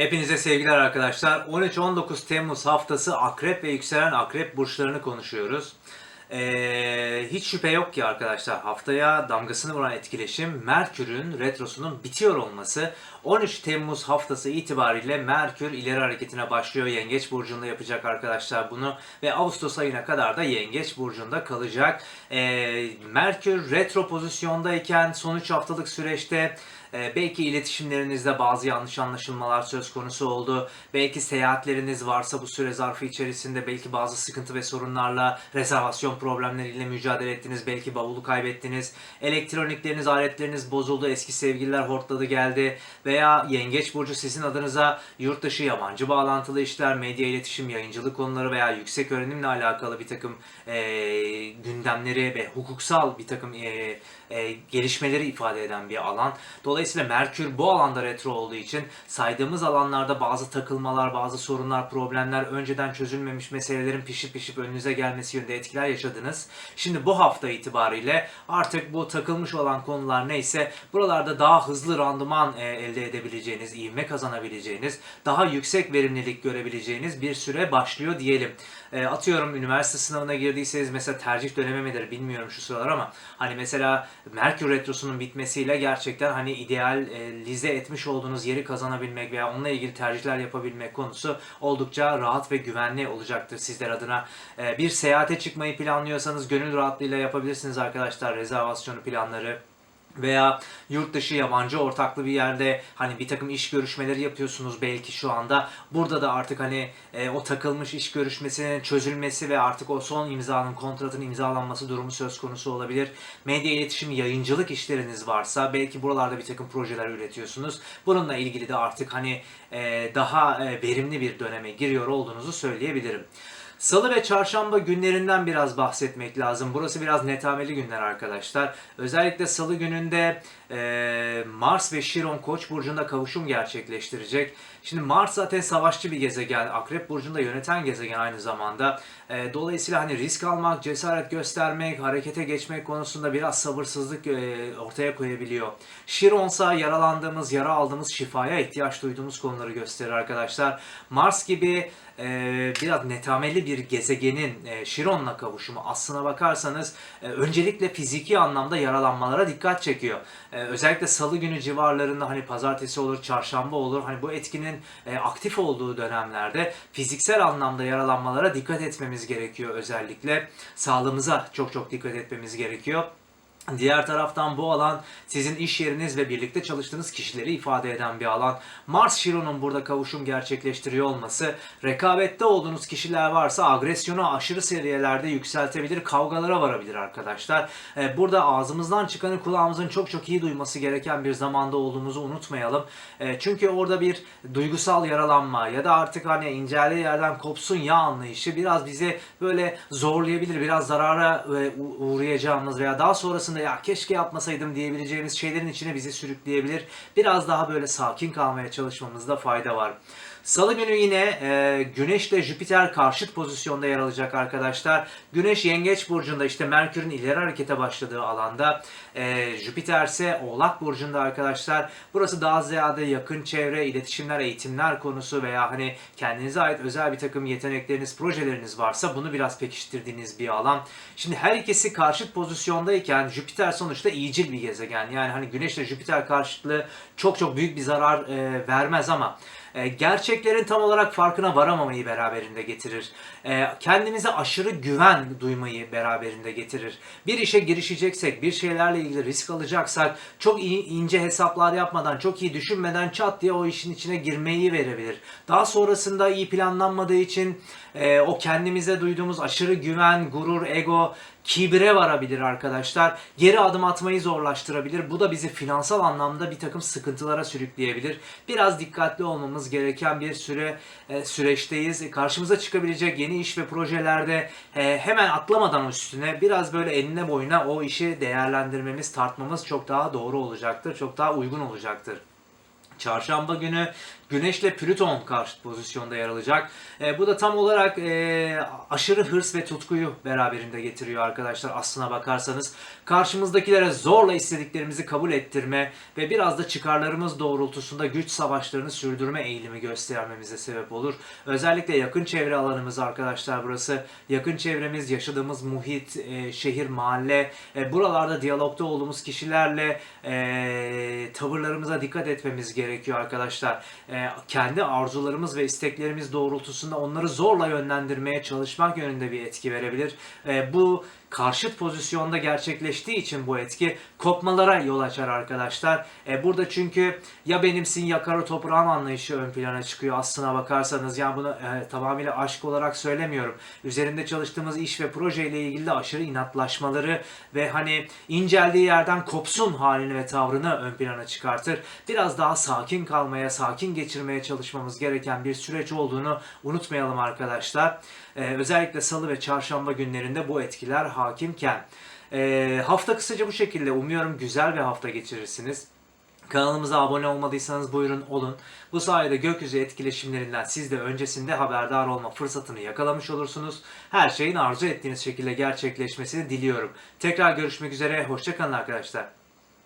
Hepinize sevgiler arkadaşlar. 13-19 Temmuz haftası akrep ve yükselen akrep burçlarını konuşuyoruz. Ee, hiç şüphe yok ki arkadaşlar haftaya damgasını vuran etkileşim Merkür'ün retrosunun bitiyor olması. 13 Temmuz haftası itibariyle Merkür ileri hareketine başlıyor. Yengeç burcunda yapacak arkadaşlar bunu ve Ağustos ayına kadar da Yengeç burcunda kalacak. Ee, Merkür retro pozisyondayken son 3 haftalık süreçte ee, belki iletişimlerinizde bazı yanlış anlaşılmalar söz konusu oldu. Belki seyahatleriniz varsa bu süre zarfı içerisinde belki bazı sıkıntı ve sorunlarla rezervasyon problemleriyle mücadele ettiniz. Belki bavulu kaybettiniz. Elektronikleriniz, aletleriniz bozuldu. Eski sevgililer hortladı geldi. Veya Yengeç Burcu sizin adınıza yurt dışı yabancı bağlantılı işler, medya iletişim, yayıncılık konuları veya yüksek öğrenimle alakalı bir takım eee, gündemleri ve hukuksal bir takım eee, eee, gelişmeleri ifade eden bir alan. Dolayısıyla Merkür bu alanda retro olduğu için saydığımız alanlarda bazı takılmalar, bazı sorunlar, problemler, önceden çözülmemiş meselelerin pişip pişip önünüze gelmesi yönünde etkiler yaşadınız. Şimdi bu hafta itibariyle artık bu takılmış olan konular neyse buralarda daha hızlı randıman e, elde edebileceğiniz, ivme kazanabileceğiniz, daha yüksek verimlilik görebileceğiniz bir süre başlıyor diyelim. E, atıyorum üniversite sınavına girdiyseniz mesela tercih dönemi midir bilmiyorum şu sıralar ama hani mesela Merkür Retrosu'nun bitmesiyle gerçekten hani idealize etmiş olduğunuz yeri kazanabilmek veya onunla ilgili tercihler yapabilmek konusu oldukça rahat ve güvenli olacaktır sizler adına. E, bir seyahate çıkmayı planlıyorsanız gönül rahatlığıyla yapabilirsiniz arkadaşlar rezervasyonu planları veya yurt dışı yabancı ortaklı bir yerde hani bir takım iş görüşmeleri yapıyorsunuz belki şu anda. Burada da artık hani e, o takılmış iş görüşmesinin çözülmesi ve artık o son imzanın kontratın imzalanması durumu söz konusu olabilir. Medya iletişim yayıncılık işleriniz varsa belki buralarda bir takım projeler üretiyorsunuz. Bununla ilgili de artık hani e, daha e, verimli bir döneme giriyor olduğunuzu söyleyebilirim. Salı ve çarşamba günlerinden biraz bahsetmek lazım. Burası biraz netameli günler arkadaşlar. Özellikle salı gününde e, Mars ve Şiron Koç burcunda kavuşum gerçekleştirecek. Şimdi Mars zaten savaşçı bir gezegen. Akrep burcunda yöneten gezegen aynı zamanda. E, dolayısıyla hani risk almak, cesaret göstermek, harekete geçmek konusunda biraz sabırsızlık e, ortaya koyabiliyor. Şiron ise yaralandığımız, yara aldığımız, şifaya ihtiyaç duyduğumuz konuları gösterir arkadaşlar. Mars gibi e, biraz netameli bir gezegenin e, Şiron'la kavuşumu aslına bakarsanız e, öncelikle fiziki anlamda yaralanmalara dikkat çekiyor. E, özellikle salı günü civarlarında hani pazartesi olur, çarşamba olur. Hani bu etkinin e, aktif olduğu dönemlerde fiziksel anlamda yaralanmalara dikkat etmemiz gerekiyor özellikle. Sağlığımıza çok çok dikkat etmemiz gerekiyor. Diğer taraftan bu alan sizin iş yeriniz ve birlikte çalıştığınız kişileri ifade eden bir alan. Mars Şiron'un burada kavuşum gerçekleştiriyor olması rekabette olduğunuz kişiler varsa agresyonu aşırı seviyelerde yükseltebilir, kavgalara varabilir arkadaşlar. Ee, Burada ağzımızdan çıkanı kulağımızın çok çok iyi duyması gereken bir zamanda olduğumuzu unutmayalım. Ee, Çünkü orada bir duygusal yaralanma ya da artık hani inceldiği yerden kopsun ya anlayışı biraz bizi böyle zorlayabilir. Biraz zarara e, uğrayacağımız veya daha sonrasında ya keşke yapmasaydım diyebileceğimiz şeylerin içine bizi sürükleyebilir. Biraz daha böyle sakin kalmaya çalışmamızda fayda var. Salı günü yine e, Güneş ile Jüpiter karşıt pozisyonda yer alacak arkadaşlar. Güneş Yengeç burcunda işte Merkür'ün ileri harekete başladığı alanda. E, Jüpiter ise Oğlak burcunda arkadaşlar. Burası daha ziyade yakın çevre, iletişimler, eğitimler konusu veya hani kendinize ait özel bir takım yetenekleriniz, projeleriniz varsa bunu biraz pekiştirdiğiniz bir alan. Şimdi her ikisi karşıt pozisyondayken Jüpiter sonuçta iyicil bir gezegen. Yani hani Güneş ile Jüpiter karşıtlığı çok çok büyük bir zarar e, vermez ama e, gerçeklerin tam olarak farkına varamamayı beraberinde getirir. E, kendimize aşırı güven duymayı beraberinde getirir. Bir işe girişeceksek, bir şeylerle ilgili risk alacaksak çok iyi ince hesaplar yapmadan, çok iyi düşünmeden çat diye o işin içine girmeyi verebilir. Daha sonrasında iyi planlanmadığı için e, o kendimize duyduğumuz aşırı güven, gurur, ego, kibre varabilir arkadaşlar. Geri adım atmayı zorlaştırabilir. Bu da bizi finansal anlamda bir takım sıkıntılara sürükleyebilir. Biraz dikkatli olmamız gereken bir süre e, süreçteyiz. E, Karşımıza çıkabilecek yeni iş ve projelerde e, hemen atlamadan üstüne biraz böyle eline boyuna o işi değerlendirmemiz, tartmamız çok daha doğru olacaktır. Çok daha uygun olacaktır. Çarşamba günü Güneşle Plüton karşıt pozisyonda yer alacak. E, bu da tam olarak e, aşırı hırs ve tutkuyu beraberinde getiriyor arkadaşlar aslına bakarsanız. Karşımızdakilere zorla istediklerimizi kabul ettirme ve biraz da çıkarlarımız doğrultusunda güç savaşlarını sürdürme eğilimi göstermemize sebep olur. Özellikle yakın çevre alanımız arkadaşlar burası. Yakın çevremiz, yaşadığımız muhit, e, şehir, mahalle, e, buralarda diyalogda olduğumuz kişilerle e, tavırlarımıza dikkat etmemiz gerekiyor arkadaşlar. E, kendi arzularımız ve isteklerimiz doğrultusunda onları zorla yönlendirmeye çalışmak yönünde bir etki verebilir. E, bu karşıt pozisyonda gerçekleştiği için bu etki kopmalara yol açar arkadaşlar. E, burada çünkü ya benimsin ya kara toprağım anlayışı ön plana çıkıyor aslına bakarsanız. Yani bunu e, tamamıyla aşk olarak söylemiyorum. Üzerinde çalıştığımız iş ve projeyle ilgili de aşırı inatlaşmaları ve hani inceldiği yerden kopsun halini ve tavrını ön plana çıkartır. Biraz daha sakin kalmaya, sakin geçirmeye çalışmamız gereken bir süreç olduğunu unutmayalım arkadaşlar. E, özellikle salı ve çarşamba günlerinde bu etkiler hakimken. E, hafta kısaca bu şekilde. Umuyorum güzel bir hafta geçirirsiniz. Kanalımıza abone olmadıysanız buyurun olun. Bu sayede gökyüzü etkileşimlerinden siz de öncesinde haberdar olma fırsatını yakalamış olursunuz. Her şeyin arzu ettiğiniz şekilde gerçekleşmesini diliyorum. Tekrar görüşmek üzere. Hoşçakalın arkadaşlar.